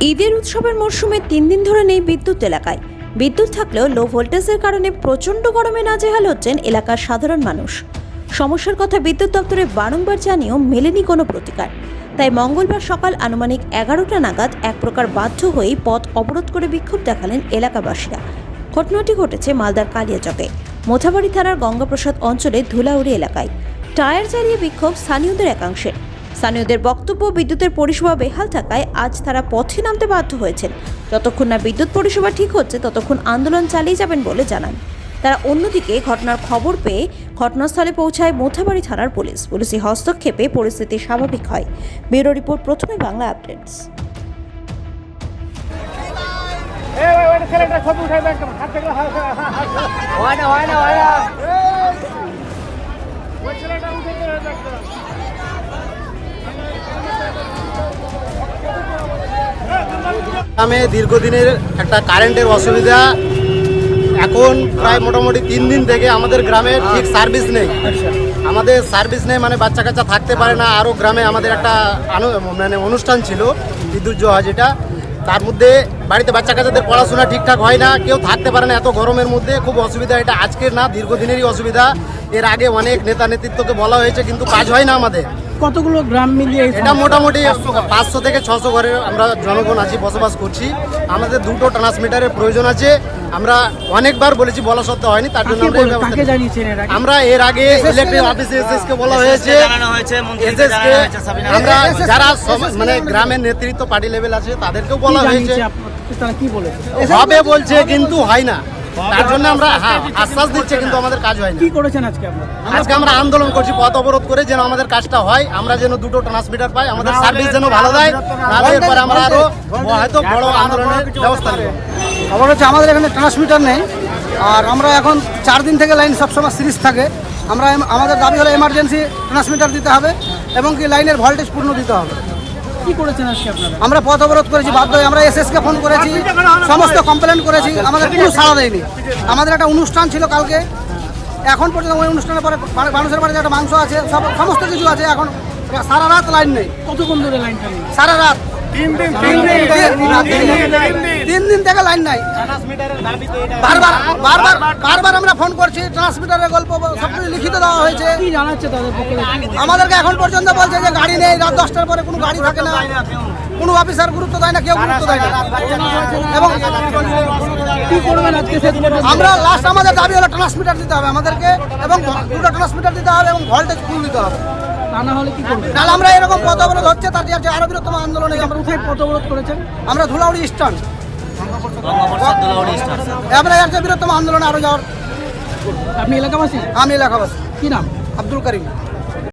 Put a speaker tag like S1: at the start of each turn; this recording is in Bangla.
S1: ঈদের উৎসবের মরশুমে তিন দিন ধরে নেই বিদ্যুৎ এলাকায়। বিদ্যুৎ থাকলেও লো ভোল্টেজের কারণে প্রচণ্ড গরমে নাজেহাল হচ্ছেন এলাকার সাধারণ মানুষ। সমস্যার কথা বিদ্যুৎ দপ্তরে বারংবার জানিয়েও মেলেনি কোনো প্রতিকার। তাই মঙ্গলবার সকাল আনুমানিক এগারোটা নাগাদ এক প্রকার বাধ্য হয়েই পথ অবরোধ করে বিক্ষোভ দেখালেন এলাকাবাসীরা। ঘটনাটি ঘটেছে মালদার কালিয়াচকে, মোথাবাড়ি থানার গঙ্গাপ্রসাদ অঞ্চলে ধুলাউড়ি এলাকায়। টায়ার জ্বালিয়ে বিক্ষোভ স্থানীয়দের একাংশের। স্থানীয়দের বক্তব্য বিদ্যুতের পরিষেবা বেহাল থাকায় আজ তারা পথে নামতে বাধ্য হয়েছেন। যতক্ষণ না বিদ্যুৎ পরিষেবা ঠিক হচ্ছে ততক্ষণ আন্দোলন চালিয়ে যাবেন বলে জানান। তারা অন্যদিকে ঘটনার খবর পেয়ে ঘটনাস্থলে পৌঁছায় মোথাবাড়ি থানার পুলিশ। পুলিশি হস্তক্ষেপে পরিস্থিতি স্বাভাবিক হয়। ব্যুরো রিপোর্ট প্রথমে বাংলা আপডেটস।
S2: হয় না হয় না হয় না।
S3: গ্রামে দীর্ঘদিনের একটা কারেন্টের অসুবিধা। এখন প্রায় মোটামুটি তিন দিন থেকে আমাদের গ্রামে ঠিক সার্ভিস নেই। আমাদের সার্ভিস নেই মানে বাচ্চা কাচ্চা থাকতে পারে না। আরও গ্রামে আমাদের একটা মানে অনুষ্ঠান ছিল বিদ্যুৎ জোহা যেটা। তার মধ্যে বাড়িতে বাচ্চা কাচ্চাদের পড়াশোনা ঠিকঠাক হয় না, কেউ থাকতে পারে না এত গরমের মধ্যে। খুব অসুবিধা এটা। আজকের না, দীর্ঘদিনেরই অসুবিধা। এর আগে অনেক নেতা নেতৃত্বকে বলা হয়েছে, কিন্তু কাজ হয় না আমাদের।
S2: কতগুলো গ্রাম মিলিয়ে
S3: এটা মোটামুটি পাঁচশো থেকে ছশো ঘরের আমরা জনগণ আছি বসবাস করছি। আমাদের দুটো ট্রান্সমিটারের প্রয়োজন আছে। আমরা অনেকবার বলেছি বলা সত্ত্বেও হয়নি তার জন্য আমরা
S2: এর আগে?
S3: আমরা এর আগে ইলেকট্রিক অফিসে কে বলা হয়েছে। আমরা যারা মানে গ্রামের নেতৃত্ব পার্টি লেভেল আছে তাদেরকেও বলা হয়েছে।
S2: জানিয়েছে কি বলেছে?
S3: হবে বলছে কিন্তু হয় না। তার জন্য আমরা হ্যাঁ আশ্বাস দিচ্ছে কিন্তু আমাদের কাজ হয় না
S2: কি করেছেন আজকে আপনারা?
S3: আজকে আমরা আন্দোলন করছি পথ অবরোধ করে যেন আমাদের কাজটা হয় আমরা যেন দুটো ট্রান্সমিটার পাই আমাদের সার্ভিস যেন ভালো দেয় নাহলে এরপর আমরা আরও হয়তো বড় আন্দোলনের ব্যবস্থা নেব।
S4: খবর হচ্ছে আমাদের এখানে ট্রান্সমিটার নেই আর আমরা এখন চার দিন থেকে লাইন সবসময় সিরিজ থাকে। আমরা আমাদের দাবি হলো এমার্জেন্সি ট্রান্সমিটার দিতে হবে এবং কি লাইনের ভোল্টেজ পূর্ণ দিতে হবে। আমরা পথ অবরোধ করেছি বাধ্য হয়ে আমরা এসএসকে ফোন করেছি সমস্ত কমপ্লেন করেছি আমাদের কোনো সাড়া দেয়নি। আমাদের একটা অনুষ্ঠান ছিল কালকে। এখন পর্যন্ত ওই অনুষ্ঠানের পরে মানুষের বাড়িতে একটা মাংস আছে সব সমস্ত কিছু আছে এখন সারা রাত লাইন নেই।
S2: কতক্ষণ ধরে লাইন নেই
S4: সারা রাত। তিন দিন থেকে লাইন নাই। বারবার বারবার বারবার আমরা ফোন করছি ট্রান্সমিটারের গল্প সব কিছু লিখিত দেওয়া হয়েছে? আমাদেরকে এখন পর্যন্ত বলছে যে গাড়ি নেই রাত দশটার পরে কোনো গাড়ি থাকে না। কোনো অফিসার গুরুত্ব দেয় না কেউ গুরুত্ব দেয় না। এবং আমরা লাস্ট আমাদের দাবি হলো ট্রান্সমিটার দিতে হবে আমাদেরকে এবং দুটো ট্রান্সমিটার দিতে হবে এবং ভোল্টেজ ফুল দিতে হবে।
S2: তা না হলে কি করবে?
S4: তাহলে আমরা এরকম পথ অবরোধ হচ্ছে তার যে আরও বৃহত্তম আন্দোলনে আমরা
S2: উঠে পথ অবরোধ করেছেন?
S4: আমরা ধুলাউড়ি স্ট্যান্ড। আমরা এর যে বৃহত্তম আন্দোলনে আরও যাওয়ার
S2: আপনি এলাকাবাসী?
S4: আমি এলাকাবাসী।
S2: কি নাম?
S4: আব্দুল করিম।